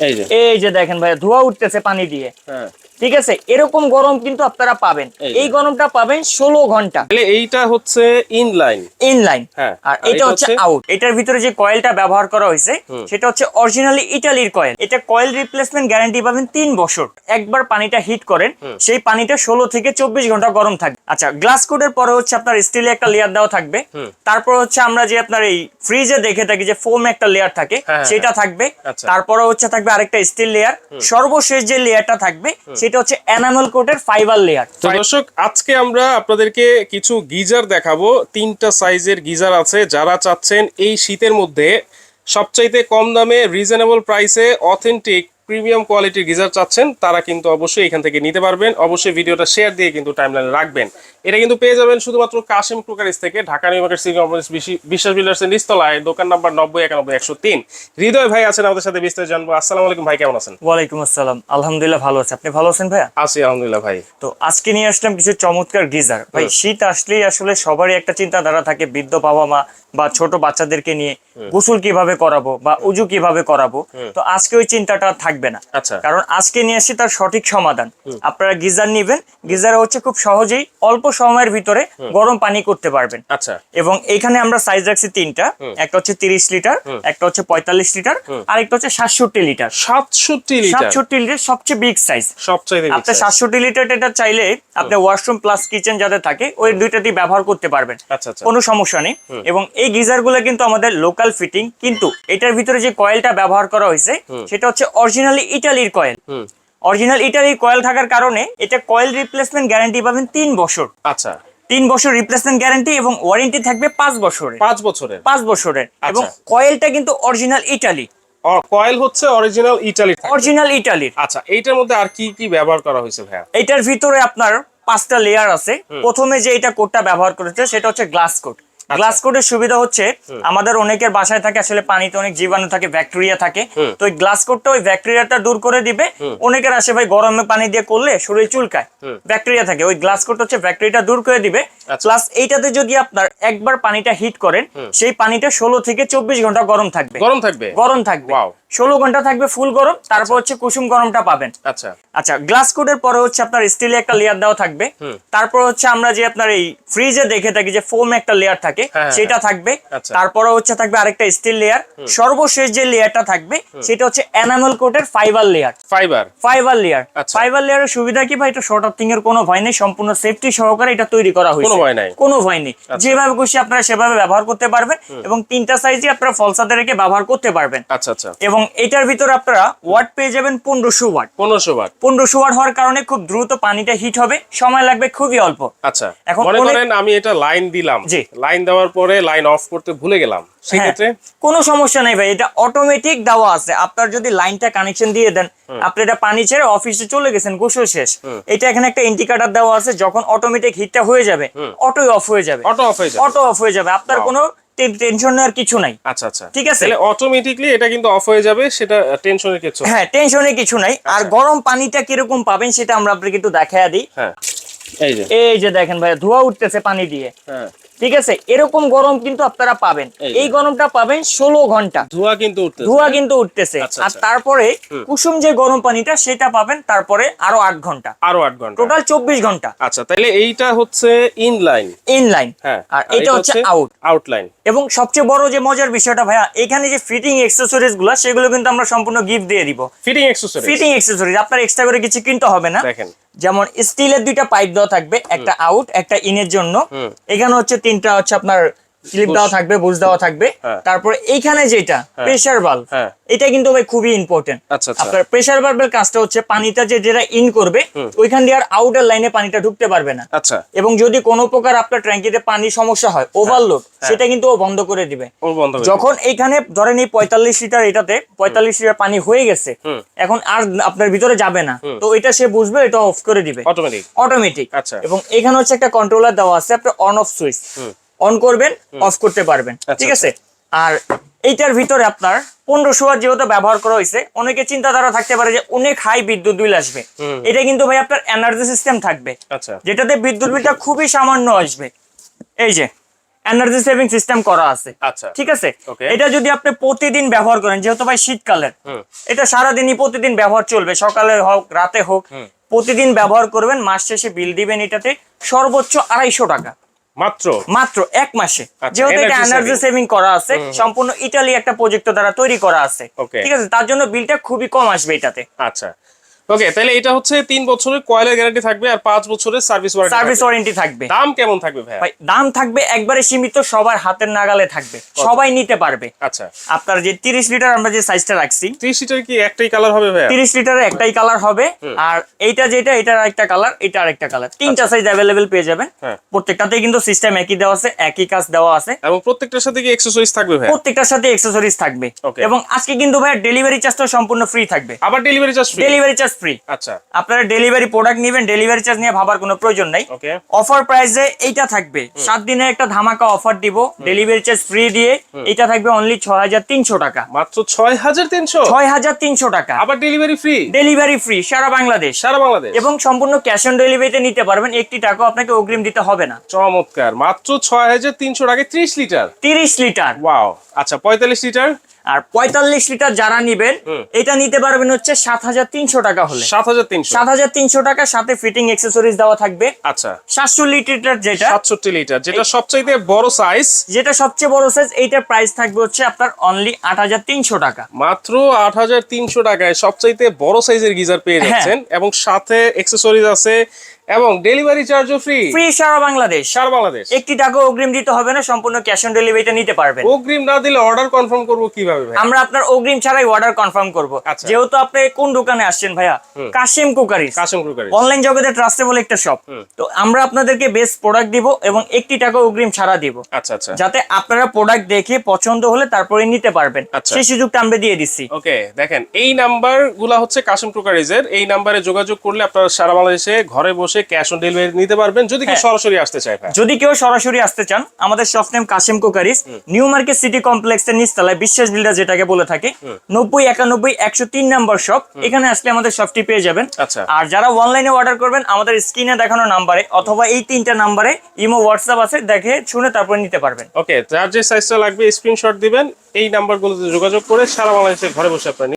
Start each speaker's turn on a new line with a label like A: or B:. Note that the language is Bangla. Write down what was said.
A: এই যে।
B: দেখেন ভাই ধোয়া উঠতেছে পানি দিয়ে।
A: হ্যাঁ।
B: ঠিক আছে? এরকম গরম কিন্তু আপনারা পাবেন।
A: এই
B: গরমটা পাবেন ষোলো
A: ঘণ্টা। এইটা হচ্ছে ইনলাইন
B: ইনলাইন
A: হ্যাঁ,
B: আর
A: আর
B: এটা হচ্ছে- আউট এটার ভিতরে যে কয়েলটা ব্যবহার করা হয়েছে সেটা হচ্ছে অরিজিনালি ইটালির কয়েল এটা কয়েল রিপ্লেসমেন্ট গ্যারান্টি পাবেন তিন বছর। একবার পানিটা হিট করেন সেই পানিটা ষোলো থেকে চব্বিশ ঘণ্টা গরম থাকবে। আচ্ছা গ্লাস কোডের পরে হচ্ছে আপনার স্টিলে একটা লেয়ার দেওয়া থাকবে। তারপর হচ্ছে আমরা যে আপনার এই ফ্রিজে দেখে থাকি যে ফোম একটা লেয়ার থাকে
A: হ্যাঁ,
B: সেটা থাকবে।
A: আচ্ছা।
B: তারপরে হচ্ছে থাকবে আরেকটা স্টিল লেয়ার সর্বশেষ যে লেয়ারটা থাকবে সেটা হচ্ছে এনামেল কোটের ফাইবার লেয়ার
A: তো দর্শক আজকে আমরা আপনাদেরকে কিছু গিজার দেখাবো। তিনটা সাইজের গিজার আছে। যারা চাচ্ছেন এই শীতের মধ্যে সবচাইতে কম দামে রিজনেবল প্রাইসে অথেন্টিক প্রিমিয়াম কোয়ালিটির গিজার চাচ্ছেন তারা কিন্তু অবশ্যই এখান থেকে নিতে পারবেন। অবশ্যই ভিডিওটা শেয়ার দিয়ে কিন্তু টাইমলাইনে রাখবেন। এটা কিন্তু পেয়ে যাবেন শুধুমাত্র কাশিম ক্রুকারিস থেকে Dhaka new market city complex Biswas বিল্ডার্সের নিস্তলায় দোকান নাম্বার নব্বই একানব্বই একশো তিন। হৃদয় ভাই আছেন আমাদের সাথে বিস্তারিত জানব। আসসালামু আলাইকুম ভাই কেমন আছেন?
B: ওয়ালাইকুম আসসালাম। আলহামদুলিল্লাহ ভালো আছে। আপনি ভালো আছেন ভাইয়া?
A: আছি আলহামদুলিল্লাহ ভাই।
B: তো আজকে নিয়ে আসলাম কিছু চমৎকার গিজার। ভাই শীত আসলেই আসলে সবারই একটা চিন্তাধারা থাকে বৃদ্ধ বাবা মা বা ছোট বাচ্চাদেরকে নিয়ে গোসল কীভাবে করাবো বা উজু কীভাবে করাবো। তো আজকে ওই চিন্তাটা আর থাকবে না।
A: আচ্ছা।
B: কারণ আজকে নিয়ে আসছি তার সঠিক সমাধান। আপনারা গিজার নিবেন গিজার হচ্ছে খুব সহজেই অল্প সময়ের ভিতরে গরম পানি করতে পারবেন।
A: আচ্ছা।
B: এবং এখানে আমরা সাইজ রাখছি তিনটা একটা হচ্ছে তিরিশ লিটার একটা হচ্ছে পঁয়তাল্লিশ লিটার আর একটা হচ্ছে সাতষট্টি লিটার।
A: সাতষট্টি
B: সাতষট্টি লিটার সবচেয়ে বিগ সাইজ
A: সবচাইতে
B: আপনি সাতষট্টি লিটার এটা চাইলে আপনি ওয়াশরুম প্লাস কিচেন যাদের থাকে ওই দুইটাতেই ব্যবহার করতে পারবেন।
A: আচ্ছা
B: কোনো সমস্যা নেই। এবং এই গিজারগুলো কিন্তু আমাদের লোকাল ফিটিং কিন্তু এটার ভিতরে যে কয়েলটা ব্যবহার করা হয়েছে সেটা হচ্ছে অরিজিনালি ইটালির কয়েল অরিজিনাল ইটালির কয়েল থাকার কারণে এটা কয়েল রিপ্লেসমেন্ট গ্যারান্টি পাবেন তিন বছর।
A: আচ্ছা।
B: তিন বছর রিপ্লেসমেন্ট গ্যারান্টি এবং ওয়ারেন্টি থাকবে পাঁচ বছরের।
A: পাঁচ বছরের।
B: পাঁচ বছরের। এবং
A: আচ্ছা।
B: কয়েলটা কিন্তু অরিজিনাল ইটালি
A: কয়েল হচ্ছে অরিজিনাল ইটালি
B: অরিজিনাল ইটালির
A: আচ্ছা এইটার মধ্যে আর কি কি ব্যবহার করা হয়েছে ভাইয়া?
B: এটার ভিতরে আপনার পাঁচটা লেয়ার আছে। প্রথমে যে এটা কোডটা ব্যবহার করেছে সেটা হচ্ছে গ্লাস কোড
A: আচ্ছা।
B: গ্লাস কোটের সুবিধা হচ্ছে আমাদের অনেকের বাসায় থাকে আসলে পানিতে অনেক জীবাণু থাকে ব্যাকটেরিয়া থাকে। তো ওই গ্লাস কোডটা ওই ব্যাকটেরিয়াটা দূর করে দিবে। অনেকের আসে ভাই গরমে পানি দিয়ে করলে শরীর চুলকায়। ব্যাকটেরিয়া থাকে ওই গ্লাস কোড হচ্ছে ব্যাকটেরিয়াটা দূর করে দিবে।
A: আচ্ছা।
B: প্লাস এইটাতে যদি আপনার একবার পানিটা হিট করেন সেই পানিটা ষোলো থেকে চব্বিশ ঘণ্টা গরম থাকবে।
A: গরম থাকবে?
B: গরম থাকবে. ষোলো ঘণ্টা থাকবে ফুল গরম তারপর হচ্ছে কুসুম গরমটা পাবেন।
A: আচ্ছা।
B: আচ্ছা গ্লাস কোডের পরে হচ্ছে আপনার স্টিলে একটা লেয়ার দেওয়া থাকবে। তারপর হচ্ছে আমরা যে আপনার এই ফ্রিজে দেখে থাকি যে ফোম একটা লেয়ার থাকে
A: হ্যাঁ,
B: সেটা থাকবে।
A: আচ্ছা।
B: তারপরে হচ্ছে থাকবে আরেকটা স্টিল লেয়ার সর্বশেষ যে লেয়ারটা থাকবে সেটা হচ্ছে এনামেল কোটের fibre layer
A: fibre
B: fibre layer
A: আচ্ছা।
B: ফাইবার লেয়ারের সুবিধা কি ভাই? এটা শর্ট আর্থিং এর কোনো ভয় নেই সম্পূর্ণ সেফটি সহকারে এটা তৈরি করা হয়েছে।
A: কোনো ভয় নাই। আচ্ছা।
B: কোনো ভয় নেই। যেভাবে খুশি আপনারা সেভাবে ব্যবহার করতে পারবেন এবং তিনটা সাইজই আপনারা ফলসাতে রেখে ব্যবহার করতে পারবেন।
A: আচ্ছা আচ্ছা।
B: এবং এটার ভিতরে আপনারা ওয়াট পেয়ে যাবেন পনেরোশো ওয়াট
A: পনেরোশো বার
B: পনেরোশো ওয়াট হওয়ার কারণে খুব দ্রুত পানিটা হিট হবে সময় লাগবে খুবই অল্প।
A: আচ্ছা
B: এখন
A: মনে করেন আমি এটা লাইন দিলাম।
B: জি।
A: লাইন দেওয়ার পরে লাইন অফ করতে ভুলে গেলাম। সেক্ষেত্রে
B: হ্যাঁ, কোনো সমস্যা নেই ভাই এটা অটোমেটিক দেওয়া আছে। আপনার যদি লাইনটা কানেকশন দিয়ে দেন আপনি এটা পানি ছেড়ে অফিসে চলে গেছেন গোসল শেষ। এটা এখানে একটা ইন্ডিকেটর দেওয়া আছে যখন অটোমেটিক হিটটা হয়ে যাবে অটোই অফ হয়ে যাবে।
A: অটো অফ হয়ে যাবে।
B: অটো অফ হয়ে যাবে। আপনার কোনো টেনশন নেওয়ার কিছু নাই।
A: আচ্ছা আচ্ছা।
B: ঠিক আছে।
A: তাহলে অটোমেটিকলি এটা কিন্তু অফ হয়ে যাবে সেটা টেনশনের কিছু।
B: হ্যাঁ টেনশনের কিছু নাই। আর
A: আচ্ছা।
B: গরম পানিটা কীরকম পাবেন সেটা আমরা আপনাকে একটু দেখায় দিই।
A: হ্যাঁ। এই যে।
B: এই যে দেখেন ভাই ধোয়া উঠতেছে পানি দিয়ে।
A: হ্যাঁ।
B: ঠিক আছে? এরকম গরম কিন্তু আপনারা পাবেন।
A: এই
B: গরমটা পাবেন ষোলো ঘণ্টা।
A: ধোঁয়া কিন্তু
B: ধোঁয়া কিন্তু উঠতেছে।
A: আচ্ছা,
B: আর
A: আচ্ছা।
B: তারপরে কুসুম যে গরম পানিটা সেটা পাবেন তারপরে আরও আট ঘণ্টা।
A: আরও আট ঘণ্টা।
B: টোটাল চব্বিশ ঘণ্টা।
A: আচ্ছা তাহলে এইটা হচ্ছে ইনলাইন
B: ইনলাইন
A: হ্যাঁ
B: আর এটা হচ্ছে আউট
A: আউটলাইন
B: এবং সবচেয়ে বড় যে মজার বিষয়টা ভাইয়া এখানে যে ফিটিং এক্সেসরিজগুলো সেগুলো কিন্তু আমরা সম্পূর্ণ গিফট দিয়ে দিব।
A: ফিটিং অ্যাক্সেসরি
B: ফিটিং অ্যাক্সেসরিজ আপনার এক্সট্রা করে কিছু কিনতে হবে না।
A: দেখেন।
B: যেমন স্টিলের দুইটা পাইপ দেওয়া থাকবে একটা আউট একটা ইনের জন্য। এখানে হচ্ছে তিনটা হচ্ছে আপনার ক্লিপ দেওয়া থাকবে বুঝ দেওয়া থাকবে। তারপর এইখানে যেটা প্রেসার বাল্ব
A: হ্যাঁ।
B: এটা কিন্তু ভাই খুবই ইম্পর্টেন্ট
A: আচ্ছা, আচ্ছা।
B: আপনার প্রেসার বাল্বের কাজটা হচ্ছে পানিটা যে যেটা ইন করবে ওইখান দিয়ে আর আউটার লাইনে পানিটা ঢুকতে পারবে না।
A: আচ্ছা।
B: এবং যদি কোনো প্রকার আপনার ট্যাঙ্কিতে পানি সমস্যা হয় ওভারলোড সেটা কিন্তু ও বন্ধ করে দিবে।
A: ও বন্ধ
B: যখন এইখানে ধরেন এই পঁয়তাল্লিশ লিটার এটাতে পঁয়তাল্লিশ লিটার পানি হয়ে গেছে এখন আর আপনার ভিতরে যাবে না। তো এটা সে বুঝবে এটা অফ করে দিবে।
A: অটোমেটিক
B: অটোমেটিক
A: আচ্ছা।
B: এবং এখানে হচ্ছে একটা কন্ট্রোলার দেওয়া আছে আপনার অন অফ সুইচ অন করবেন অফ করতে পারবেন।
A: আচ্ছা,
B: ঠিক আছে? আর এইটার ভিতরে আপনার পনেরোশো ওয়াট যেহেতু ব্যবহার করা হয়েছে অনেকে চিন্তাধারা থাকতে পারে যে অনেক হাই বিদ্যুৎ বিল আসবে। এটা কিন্তু ভাই আপনার এনার্জি সিস্টেম থাকবে।
A: আচ্ছা।
B: যেটাতে বিদ্যুৎ বিলটা খুবই সামান্য আসবে। এই যে এনার্জি সেভিং সিস্টেম করা আছে।
A: আচ্ছা।
B: ঠিক আছে? এটা যদি আপনি প্রতিদিন ব্যবহার করেন যেহেতু ভাই শীতকালের এটা সারাদিনই প্রতিদিন ব্যবহার চলবে সকালে হোক রাতে হোক প্রতিদিন ব্যবহার করবেন মাস শেষে বিল দিবেন এটাতে সর্বোচ্চ আড়াইশো টাকা।
A: মাত্র?
B: মাত্র এক মাসে।
A: আচ্ছা,
B: যেহেতু এটা এনার্জি সেভিং করা আছে সম্পূর্ণ ইটালি একটা প্রজেক্ট দ্বারা তৈরি করা আছে। ঠিক আছে তার জন্য বিলটা খুবই কম আসবে এটাতে।
A: আচ্ছা। ওকে তাহলে এটা হচ্ছে তিন বছরের কয়েলের গ্যারান্টি থাকবে আর পাঁচ বছরের সার্ভিস ওয়ারেন্টি
B: সার্ভিস ওয়ারেন্টি থাকবে।
A: দাম কেমন থাকবে
B: ভাই দাম থাকবে একবারে সীমিত সবার হাতের নাগালে থাকবে। সবাই নিতে পারবে।
A: আচ্ছা।
B: আপনার যে তিরিশ লিটার আমরা যে সাইজটা রাখছি
A: ত্রিশ লিটার কি একটাই কালার হবে ভাইয়া?
B: তিরিশ লিটারের একটাই কালার হবে। আর এইটা যেটা এটার একটা কালার এটা আরেকটা কালার তিনটা সাইজ অ্যাভেলেবেল পেয়ে যাবেন।
A: আচ্ছা। হ্যাঁ।
B: প্রত্যেকটাতেই কিন্তু সিস্টেম একই দেওয়া আছে একই কাজ দেওয়া আছে।
A: এবং প্রত্যেকটার সাথে কি এক্সেসরিজ থাকবে ভাইয়া?
B: প্রত্যেকটার সাথে এক্সেসরিজ থাকবে। এবং আজকে কিন্তু ভাই ডেলিভারি চার্জটা সম্পূর্ণ ফ্রি থাকবে।
A: আবার delivery charge free
B: delivery charge free
A: আচ্ছা।
B: আপনারা ডেলিভারি প্রোডাক্ট নেবেন ডেলিভারি চার্জ নিয়ে ভাবার কোনো প্রয়োজন নাই।
A: ওকে
B: অফার প্রাইসে এইটা থাকবে। সাত দিনের একটা ধামাকা অফার দিব ডেলিভারি চার্জ ফ্রি দিয়ে এটা থাকবে অনলি ছয় হাজার তিনশো টাকা।
A: মাত্র ছয় হাজার তিনশো?
B: ছয় হাজার তিনশো টাকা।
A: আবার ডেলিভারি ফ্রি
B: ডেলিভারি ফ্রি সারা বাংলাদেশ।
A: সারা বাংলাদেশ?
B: এবং সম্পূর্ণ ক্যাশ অন ডেলিভারিতে নিতে পারবেন একটি টাকাও আপনাকে অগ্রিম দিতে হবে না।
A: চমৎকার। মাত্র ছয় হাজার তিনশো টাকা ত্রিশ লিটার
B: তিরিশ লিটার
A: ওয়াও আচ্ছা পঁয়তাল্লিশ লিটার
B: আর পঁয়তাল্লিশ লিটার যারা নিবেন এটা নিতে পারবেন হচ্ছে সাত হাজার তিনশো টাকা হলে।
A: সাত হাজার তিনশো।
B: সাত হাজার তিনশো টাকা সাথে ফিটিং এক্সেসরিজ দেওয়া থাকবে।
A: আচ্ছা।
B: সাতশো লিটার যেটা।
A: সাতষট্টি লিটার যেটা সবচাইতে বড় সাইজ
B: যেটা সবচেয়ে বড় সাইজ এইটার প্রাইস থাকবে হচ্ছে আপনার অনলি আট হাজার তিনশো টাকা।
A: মাত্র আট হাজার তিনশো টাকায় সবচাইতে বড় সাইজের গিজার পেয়ে
B: হ্যাঁ।
A: যাচ্ছেন এবং সাথে এক্সেসরিজ আছে এবং ডেলিভারি চার্জও ফ্রি
B: ফ্রি সারা বাংলাদেশ।
A: সারা বাংলাদেশ।
B: একটি টাকা অগ্রিম দিতে হবে না সম্পূর্ণ ক্যাশ অন ডেলিভারিতে নিতে পারবেন।
A: অগ্রিম না দিলে অর্ডার কনফার্ম করব কীভাবে ভাই
B: আমরা আপনার অগ্রিম ছাড়াই অর্ডার কনফার্ম করব।
A: আচ্ছা।
B: যেহেতু আপনি কোন দোকানে আসছেন ভাইয়া? Kashim crockeries
A: Kashem crockery
B: online জগতে ট্রাস্টেবল একটা শপ তো আমরা আপনাদেরকে বেস্ট প্রোডাক্ট দিব এবং একটি টাকা অগ্রিম ছাড়া দিব।
A: আচ্ছা আচ্ছা।
B: যাতে আপনারা প্রোডাক্ট দেখে পছন্দ হলে তারপরে নিতে পারবেন।
A: আচ্ছা।
B: সেই সুযোগটা আমরা দিয়ে দিচ্ছি।
A: ওকে দেখেন এই নাম্বারগুলা হচ্ছে কাশম কুকারিজের এই নাম্বারে যোগাযোগ করলে আপনারা সারা বাংলাদেশে ঘরে বসে ক্যাশ অন ডেলিভারি নিতে পারবেন যদি কেউ
B: হ্যাঁ।
A: সরাসরি আসতে চায় ভাই।
B: যদি কেউ সরাসরি আসতে চান আমাদের shop name Kashim crockeries. New market city কমপ্লেক্সের নিচতলায় বিশ্বাস বিল্ডার যেটাকে বলে থাকে। নব্বই একানব্বই একশো তিন নম্বর শপ এখানে আসলে আমাদের শপটি পেয়ে যাবেন।
A: আচ্ছা।
B: আর যারা অনলাইনে অর্ডার করবেন আমাদের স্ক্রিনে দেখানো নাম্বারে অথবা এই তিনটা নাম্বারে ইমো হোয়াটসঅ্যাপ আছে দেখে শুনে তারপরে নিতে পারবেন।
A: ওকে যার যে সাইজটা লাগবে স্ক্রিনশট দিবেন। এই নাম্বারগুলোতে যোগাযোগ করে সারা বাংলাদেশে ঘরে বসে আপনারা